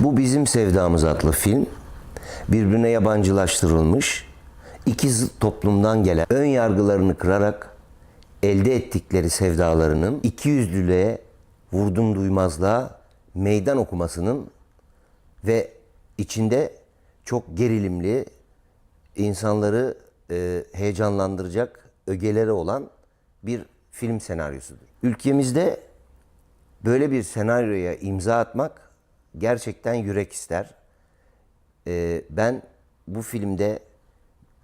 Bu Bizim Sevdamız adlı film birbirine yabancılaştırılmış iki toplumdan gelen ön yargılarını kırarak elde ettikleri sevdalarının ikiyüzlülüğe, vurdum duymazlığa meydan okumasının ve içinde çok gerilimli, insanları e, heyecanlandıracak ögeleri olan bir film senaryosudur. Ülkemizde böyle bir senaryoya imza atmak gerçekten yürek ister. Ee, ben bu filmde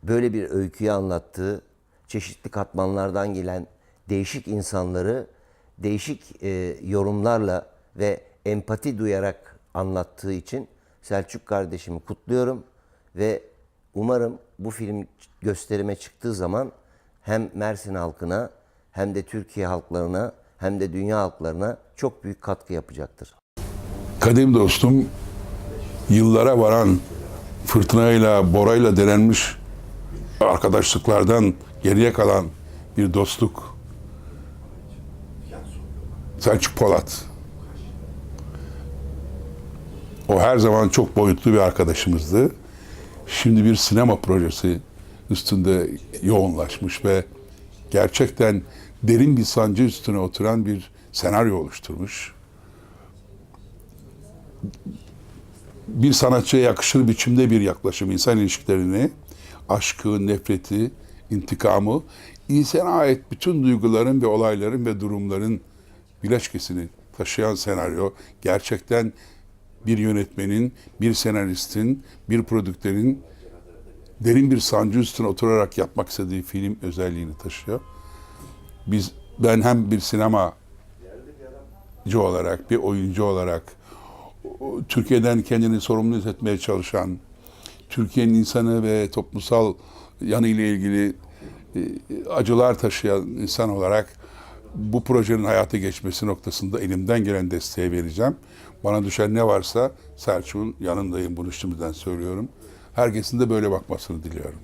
böyle bir öyküyü anlattığı, çeşitli katmanlardan gelen değişik insanları değişik e, yorumlarla ve empati duyarak anlattığı için Selçuk kardeşimi kutluyorum ve umarım bu film gösterime çıktığı zaman hem Mersin halkına hem de Türkiye halklarına hem de dünya halklarına çok büyük katkı yapacaktır. Kadim dostum yıllara varan fırtınayla, borayla denenmiş arkadaşlıklardan geriye kalan bir dostluk. Selçuk Polat. O her zaman çok boyutlu bir arkadaşımızdı. Şimdi bir sinema projesi üstünde yoğunlaşmış ve gerçekten derin bir sancı üstüne oturan bir senaryo oluşturmuş. Bir sanatçıya yakışır biçimde bir yaklaşım insan ilişkilerini, aşkı, nefreti, intikamı, insana ait bütün duyguların ve olayların ve durumların bileşkesini taşıyan senaryo gerçekten bir yönetmenin, bir senaristin, bir prodüktörün derin bir sancı üstüne oturarak yapmak istediği film özelliğini taşıyor. Biz ben hem bir sinemacı olarak, bir oyuncu olarak Türkiye'den kendini sorumlu hissetmeye çalışan, Türkiye'nin insanı ve toplumsal yanı ile ilgili e, acılar taşıyan insan olarak bu projenin hayata geçmesi noktasında elimden gelen desteği vereceğim. Bana düşen ne varsa Selçuk'un yanındayım bunu şimdiden söylüyorum. Herkesin de böyle bakmasını diliyorum.